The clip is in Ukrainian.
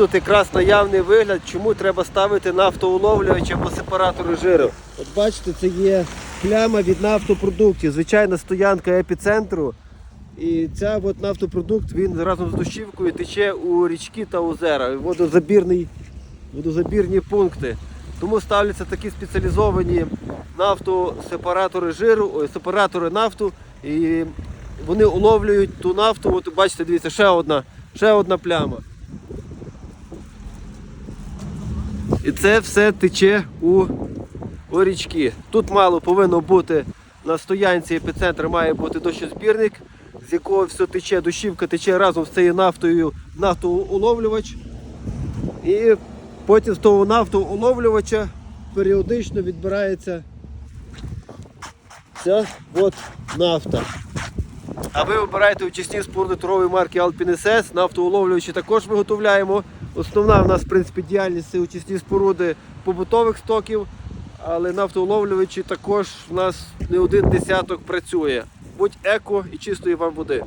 тут якраз наявний вигляд, чому треба ставити нафтоуловлювач або сепаратори жиру. От бачите, це є пляма від нафтопродуктів, звичайна стоянка епіцентру. І ця от нафтопродукт він разом з дощівкою тече у річки та озера, водозабірний, водозабірні пункти. Тому ставляться такі спеціалізовані нафтосепаратори жиру, ой, сепаратори нафту, і вони уловлюють ту нафту. От бачите, дивіться, ще одна, ще одна пляма. І це все тече у, у річки. Тут мало повинно бути на стоянці епіцентр має бути дощозбірник, з якого все тече, дощівка тече разом з цією нафтою нафтоуловлювач. І потім з того нафтоуловлювача періодично відбирається ця от нафта. А ви вибираєте очисні торгової марки Alpine SS, нафтоуловлювачі також виготовляємо. Основна в нас в принципі, діяльність це очисні споруди побутових стоків, але нафтоуловлювачі також в нас не один десяток працює. Будь еко і чистої вам води.